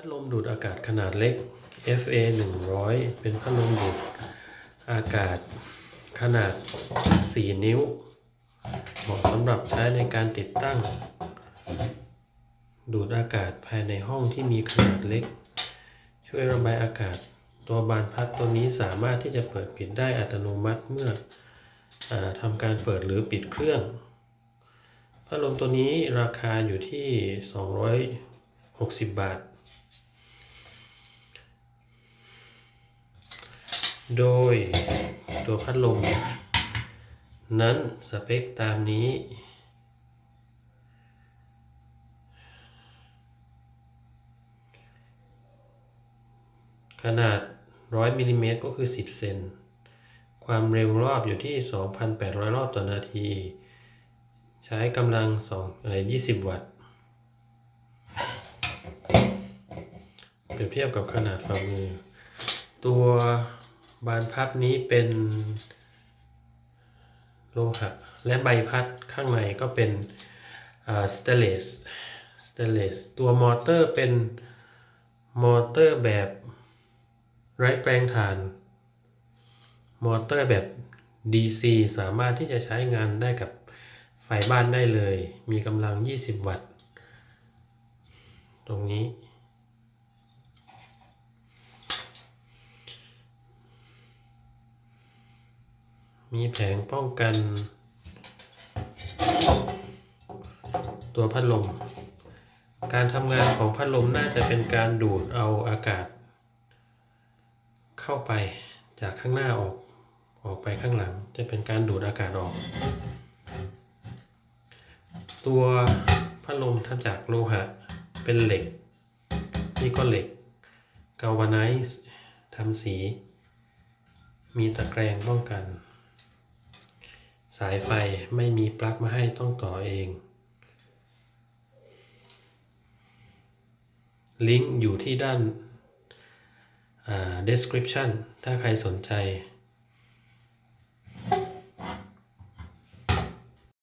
พัดลมดูดอากาศขนาดเล็ก FA 100 เป็นพัดลมดูดอากาศขนาด 4 นิ้ว เหมาะสำหรับใช้ในการติดตั้ง ดูดอากาศภายในห้องที่มีขนาดเล็ก ช่วยระบายอากาศ ตัวบานพัดตัวนี้สามารถที่จะเปิดปิดได้อัตโนมัติเมื่ออทำการเปิดหรือปิดเครื่อง พัดลมตัวนี้ราคาอยู่ที่ 260 บาท โดยตัวพัดลม นั้นสเปคตามนี้ ขนาด 100มิลลิเมตรก็คือ 10 เซน ความเร็วรอบอยู่ที่ 2,800 รอบต่อนาที ใช้กำลัง2เอ่อ20 วัตต์ รียบเทียบกับขนาดฝ่ามือ ตัวบานพับนี้เป็นโลหะและใบพัดข้างในก็เป็นสเตเลสสเตเลสตัวมอเตอร์เป็นมอเตอร์แบบไร้แปลงถ่าน มอเตอร์แบบ DC สามารถที่จะใช้งานได้กับไฟบ้านได้เลย มีกำลัง 20 วัตต์ ตรงนี้ มีแผงป้องกัน ตัวพัดลม การทำงานของพัดลมน่าจะเป็นการดูดเอาอากาศ เข้าไปจากข้างหน้าออก ออกไปข้างหลัง จะเป็นการดูดอากาศออก ตัวพัดลมทำจากโลหะ เป็นเหล็ก นี่ก็เหล็กกาวาไนซ์ทำสี มีตะแกรงป้องกัน สายไฟไม่มีปลั๊กมาให้ต้องต่อเอง ลิงก์อยู่ที่ด้าน description ถ้าใครสนใจ